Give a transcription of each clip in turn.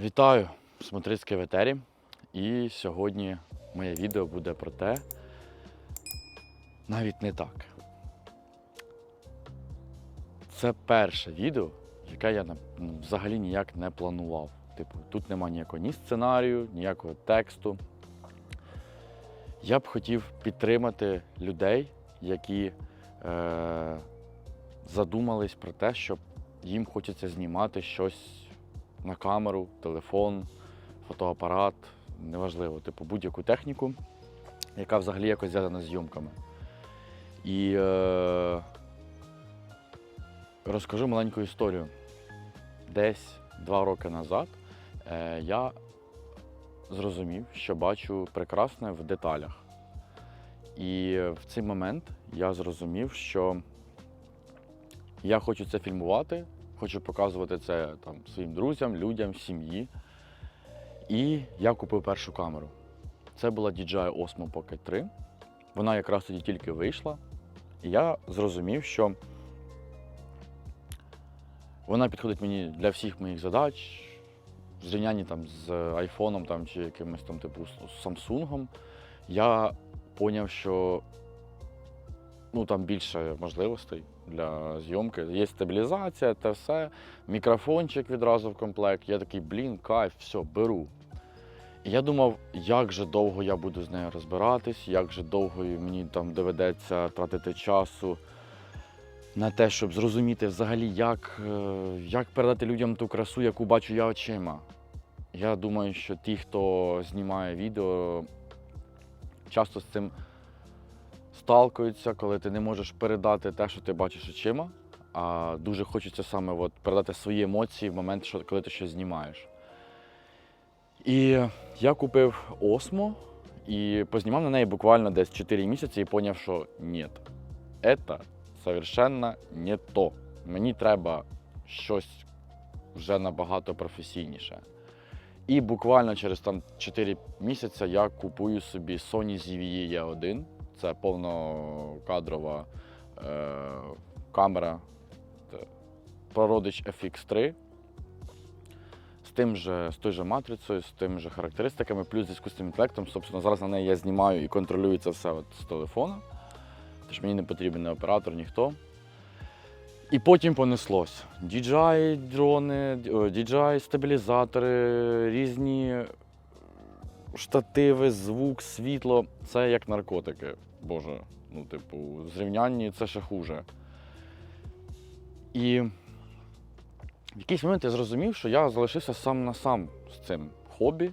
Вітаю, Смотрицький в етері. І сьогодні моє відео буде про те, навіть не так. Це перше відео, яке я взагалі ніяк не планував. Типу, тут нема ніякого ні сценарію, ніякого тексту. Я б хотів підтримати людей, які е, задумались про те, що їм хочеться знімати щось на камеру, телефон, фотоапарат, неважливо, типу будь-яку техніку, яка взагалі якось зв'язана з зйомками. І е, розкажу маленьку історію. Десь два роки назад е, я зрозумів, що бачу прекрасне в деталях. І в цей момент я зрозумів, що я хочу це фільмувати, хочу показувати це там, своїм друзям, людям, сім'ї. І я купив першу камеру. Це була DJI Osmo Pocket 3. Вона якраз тоді тільки вийшла. І я зрозумів, що вона підходить мені для всіх моїх задач, в зрівнянні там, з айфоном там, чи якимось там типу з Samsung. Я зрозумів, що ну, там більше можливостей для зйомки. Є стабілізація, те все, мікрофончик відразу в комплект. Я такий, блін, кайф, все, беру. І я думав, як же довго я буду з нею розбиратись, як же довго мені там доведеться тратити часу на те, щоб зрозуміти взагалі, як, е, як передати людям ту красу, яку бачу я очима. Я думаю, що ті, хто знімає відео, часто з цим сталкуються, коли ти не можеш передати те, що ти бачиш очима, а дуже хочеться саме от передати свої емоції в момент, що, коли ти щось знімаєш. І я купив Осмо і познімав на неї буквально десь 4 місяці і зрозумів, що ні, це совершенно не то. Мені треба щось вже набагато професійніше. І буквально через там 4 місяці я купую собі Sony ZV-E 1 це повнокадрова е, камера прородич FX3 з тим же, з тою же матрицею, з тим же характеристиками, плюс з іскусственним інтелектом. Собственно, зараз на неї я знімаю і контролюю це все от з телефона. Тож мені не потрібен оператор, ніхто. І потім понеслось. DJI дрони, DJI стабілізатори, різні штативи, звук, світло це як наркотики. Боже, ну, типу, в зрівнянні це ще хуже. І в якийсь момент я зрозумів, що я залишився сам на сам з цим хобі,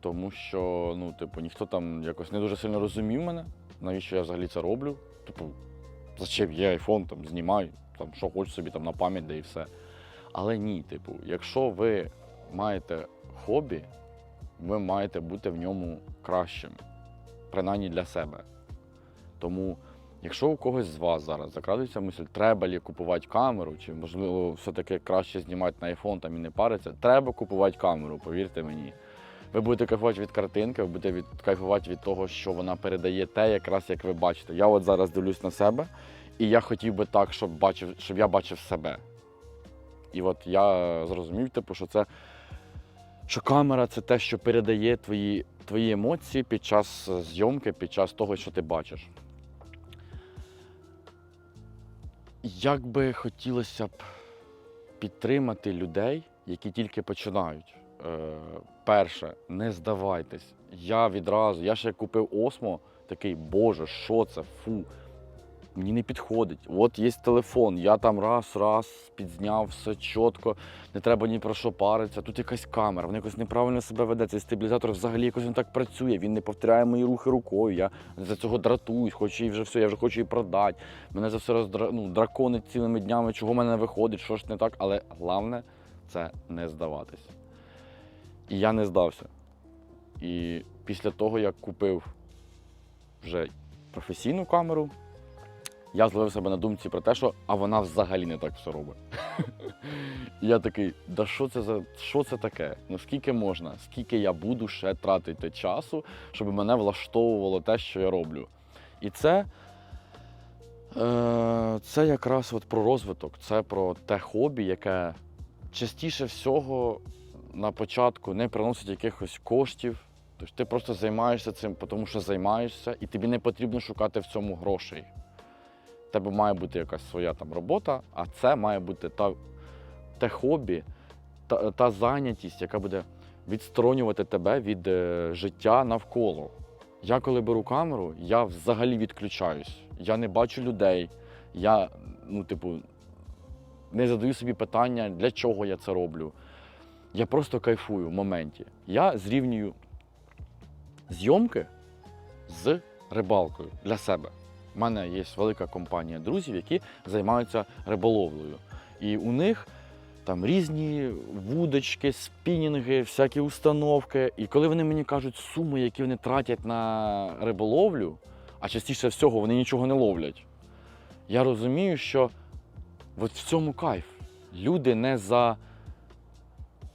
тому що, ну, типу, ніхто там якось не дуже сильно розумів мене, навіщо я взагалі це роблю. Типу, зачем є айфон, там, знімай, там, що хочеш собі там на пам'ять, да і все. Але ні, типу, якщо ви маєте хобі, ви маєте бути в ньому кращим, принаймні для себе. Тому, якщо у когось з вас зараз закрадується мисль, треба ли купувати камеру, чи можливо все-таки краще знімати на iPhone там і не париться, треба купувати камеру, повірте мені. Ви будете кайфувати від картинки, ви будете від, кайфувати від того, що вона передає те, якраз як ви бачите. Я от зараз дивлюсь на себе, і я хотів би так, щоб, бачив, щоб я бачив себе. І от я зрозумів, типу, що це що камера це те, що передає твої, твої емоції під час е, зйомки, під час того, що ти бачиш. Як би хотілося б підтримати людей, які тільки починають. Е, перше, не здавайтесь. Я відразу, я ще купив Осмо, такий, боже, що це? Фу. Мені не підходить. От є телефон, я там раз, раз підзняв, все чітко, не треба ні про що паритися. Тут якась камера, вона якось неправильно себе веде. Цей стабілізатор взагалі якось він так працює, він не повторяє мої рухи рукою. Я за цього дратуюсь, хочу її вже все, я вже хочу її продати. Мене за все роздра... ну, драконить цілими днями, чого в мене не виходить, що ж не так. Але головне це не здаватись. І я не здався. І після того, як купив вже професійну камеру, я зловив себе на думці про те, що а вона взагалі не так все робить. Я такий, да що це за що це таке? Ну скільки можна? Скільки я буду ще тратити часу, щоб мене влаштовувало те, що я роблю? І це, е, це якраз от про розвиток, це про те хобі, яке частіше всього на початку не приносить якихось коштів. Тобто ти просто займаєшся цим, тому що займаєшся, і тобі не потрібно шукати в цьому грошей. Тебе має бути якась своя там робота, а це має бути та, те хобі, та, та зайнятість, яка буде відсторонювати тебе від е, життя навколо. Я коли беру камеру, я взагалі відключаюсь. Я не бачу людей. Я, ну, типу, не задаю собі питання, для чого я це роблю. Я просто кайфую в моменті. Я зрівнюю зйомки з рибалкою для себе. У мене є велика компанія друзів, які займаються риболовлею. І у них там різні вудочки, спінінги, всякі установки. І коли вони мені кажуть суми, які вони тратять на риболовлю, а частіше всього вони нічого не ловлять, я розумію, що от в цьому кайф. Люди не за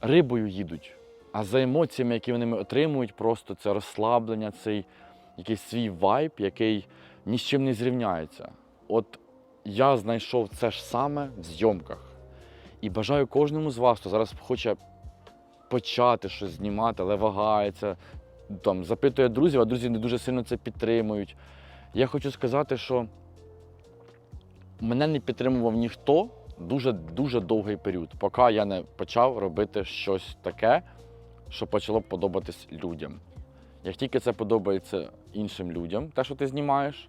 рибою їдуть, а за емоціями, які вони отримують, просто це розслаблення, цей якийсь свій вайб, який ні з чим не зрівняється. От я знайшов це ж саме в зйомках. І бажаю кожному з вас, хто зараз хоче почати щось знімати, але вагається, там, запитує друзів, а друзі не дуже сильно це підтримують. Я хочу сказати, що мене не підтримував ніхто дуже дуже довгий період, поки я не почав робити щось таке, що почало подобатись людям. Як тільки це подобається іншим людям, те, що ти знімаєш,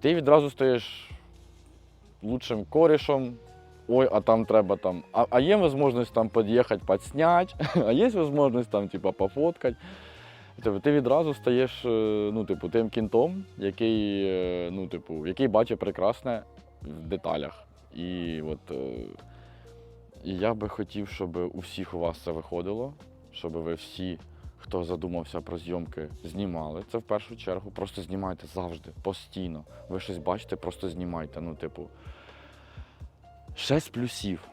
ти відразу стаєш лучшим корішем. Ой, а там треба там. А, а є можливість там під'їхати, підсняти, а є можливість там, типа, пофоткати. Тобто ти відразу стаєш е, ну, типу, тим кінтом, який, е, ну, типу, який бачить прекрасне в деталях. І от е, і я би хотів, щоб у всіх у вас це виходило, щоб ви всі, хто задумався про зйомки, знімали. Це в першу чергу. Просто знімайте завжди, постійно. Ви щось бачите, просто знімайте. Ну, типу, шесть плюсів.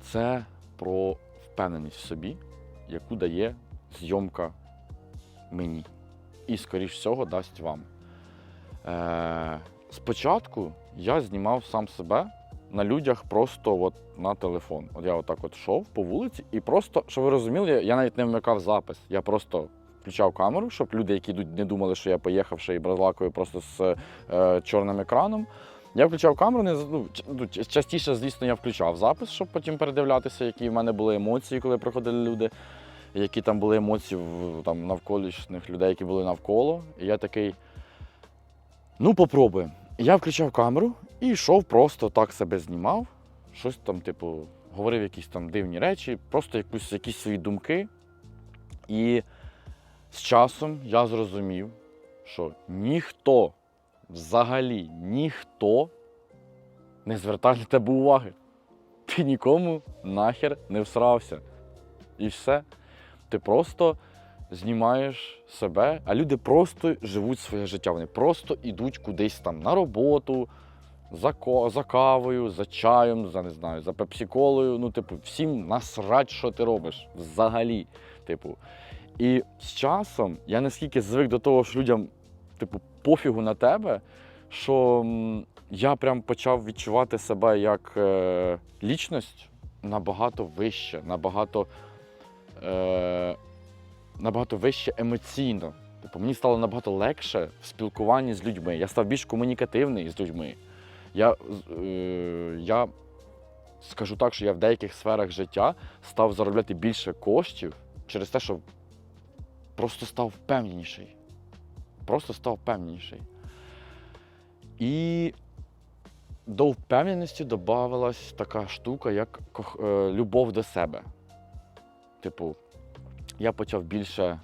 Це про впевненість в собі, яку дає зйомка мені. І, скоріш всього, дасть вам. Е, спочатку я знімав сам себе на людях просто от на телефон. От я отак от йшов по вулиці, і просто, щоб ви розуміли, я навіть не вмикав запис. Я просто включав камеру, щоб люди, які не думали, що я поїхав ще і бразлакою просто з е, чорним екраном. Я включав камеру, не, ну, ну, частіше, звісно, я включав запис, щоб потім передивлятися, які в мене були емоції, коли приходили люди, які там були емоції в там, навколишніх людей, які були навколо. І я такий. Ну, попробуємо. Я включав камеру і йшов, просто так себе знімав, щось там, типу, говорив якісь там дивні речі, просто якусь, якісь свої думки. І з часом я зрозумів, що ніхто, взагалі ніхто не звертає на тебе уваги. Ти нікому нахер не всрався. І все. Ти просто знімаєш себе, а люди просто живуть своє життя. Вони просто йдуть кудись там на роботу, за, за кавою, за чаєм, за не знаю, за пепсиколою. Ну, типу, всім насрать, що ти робиш взагалі. Типу. І з часом я наскільки звик до того, що людям, типу, пофігу на тебе, що я прям почав відчувати себе як е, лічність набагато вище, набагато. Е, набагато вище емоційно. Тобто мені стало набагато легше в спілкуванні з людьми. Я став більш комунікативний з людьми. Я, е, я скажу так, що я в деяких сферах життя став заробляти більше коштів через те, що просто став впевненіший. Просто став впевненіший. І до впевненості додавалась така штука, як е, любов до себе. Типу, я почав більше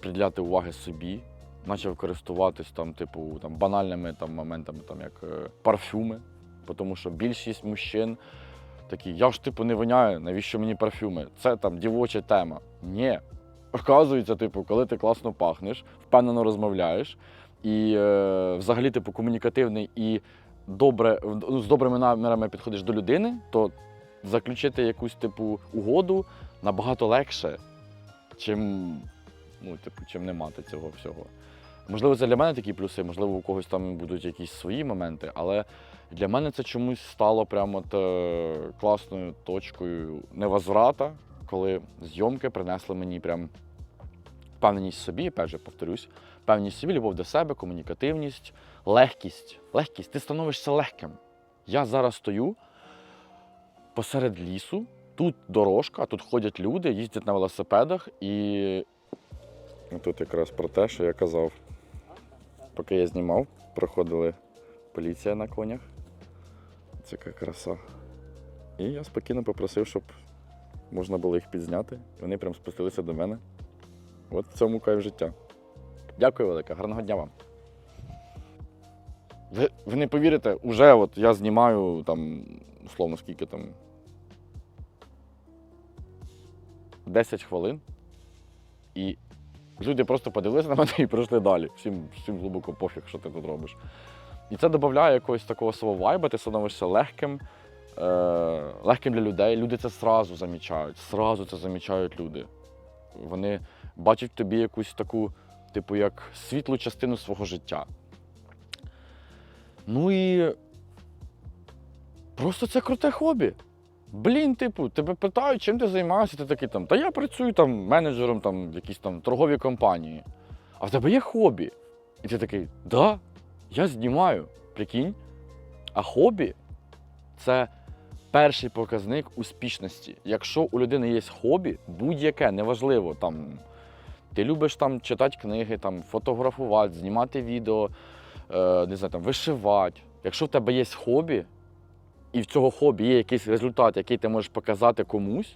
приділяти уваги собі, почав користуватись там, типу, там, банальними там, моментами, там, як е, парфюми. Тому що більшість мужчин такі, я ж типу не воняю, навіщо мені парфюми? Це там дівоча тема. Ні. Оказується, типу, коли ти класно пахнеш, впевнено розмовляєш, і е, взагалі, типу, комунікативний і добре, ну, з добрими намірами підходиш до людини, то заключити якусь типу угоду набагато легше, чим, ну, типу, чим не мати цього всього. Можливо, це для мене такі плюси, можливо, у когось там будуть якісь свої моменти, але для мене це чомусь стало прямо е, класною точкою невозврата, коли зйомки принесли мені прям впевненість в собі, же, повторюсь, впевненість в собі, любов до себе, комунікативність, легкість. Легкість, ти становишся легким. Я зараз стою посеред лісу, тут дорожка, тут ходять люди, їздять на велосипедах і. Тут якраз про те, що я казав. Поки я знімав, проходили поліція на конях. Це яка краса. І я спокійно попросив, щоб можна було їх підзняти. Вони прям спустилися до мене. От в цьому кайф життя. Дякую велике, гарного дня вам. Ви, ви не повірите, уже от я знімаю там, условно, скільки там. 10 хвилин. І люди просто подивилися на мене і пройшли далі. Всім, всім глибоко пофіг, що ти тут робиш. І це додає якогось такого свого вайба, ти становишся легким, е, легким для людей. Люди це зразу замічають. Зразу це замічають люди. Вони бачать в тобі якусь таку, типу, як світлу частину свого життя. Ну і просто це круте хобі. Блін, типу, тебе питають, чим ти займаєшся, ти такий там, та я працюю там менеджером там, в якійсь там торговій компанії. А в тебе є хобі. І ти такий, да, я знімаю. Прикинь. А хобі це перший показник успішності. Якщо у людини є хобі, будь-яке, неважливо, там, ти любиш там читати книги, там, фотографувати, знімати відео, е, не знаю, там, вишивати. Якщо в тебе є хобі, і в цього хобі є якийсь результат, який ти можеш показати комусь,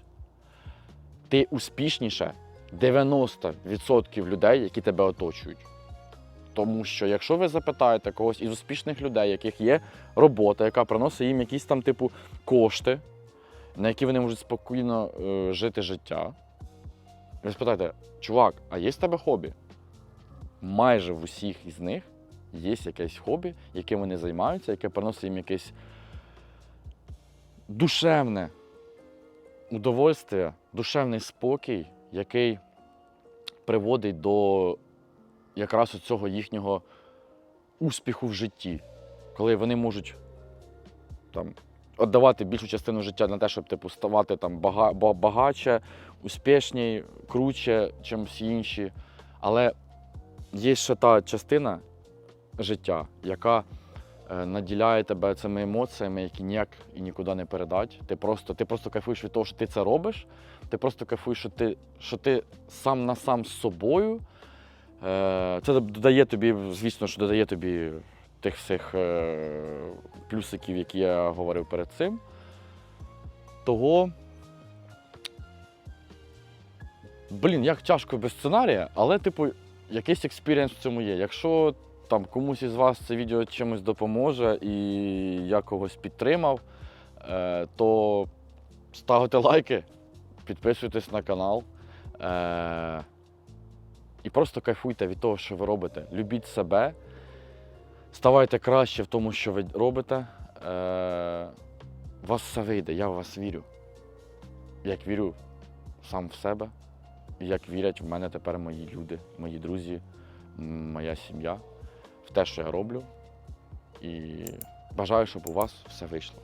ти успішніше 90% людей, які тебе оточують. Тому що якщо ви запитаєте когось із успішних людей, яких є робота, яка приносить їм якісь там типу кошти, на які вони можуть спокійно е, жити життя, ви спитаєте, чувак, а є в тебе хобі? Майже в усіх із них є якесь хобі, яким вони займаються, яке приносить їм якесь душевне удовольствие, душевний спокій, який приводить до якраз цього їхнього успіху в житті, коли вони можуть там, віддавати більшу частину життя на те, щоб типу, ставати там, бага, ба- багатше, успішні, круче, ніж всі інші. Але є ще та частина життя, яка наділяє тебе цими емоціями, які ніяк і нікуди не передать. Ти просто, ти просто кайфуєш від того, що ти це робиш. Ти просто кайфуєш, що ти, що ти сам на сам з собою. Е, Це додає тобі, звісно, що додає тобі тих всіх е, плюсиків, які я говорив перед цим. Того. Блін, як тяжко без сценарія, але, типу, якийсь експірієнс в цьому є. Якщо там комусь із вас це відео чимось допоможе і я когось підтримав, е, то ставте лайки, підписуйтесь на канал. Е, і просто кайфуйте від того, що ви робите. Любіть себе, ставайте краще в тому, що ви робите. Е, вас все вийде, я в вас вірю. Як вірю сам в себе, як вірять в мене тепер мої люди, мої друзі, моя сім'я, в те, що я роблю. І бажаю, щоб у вас все вийшло.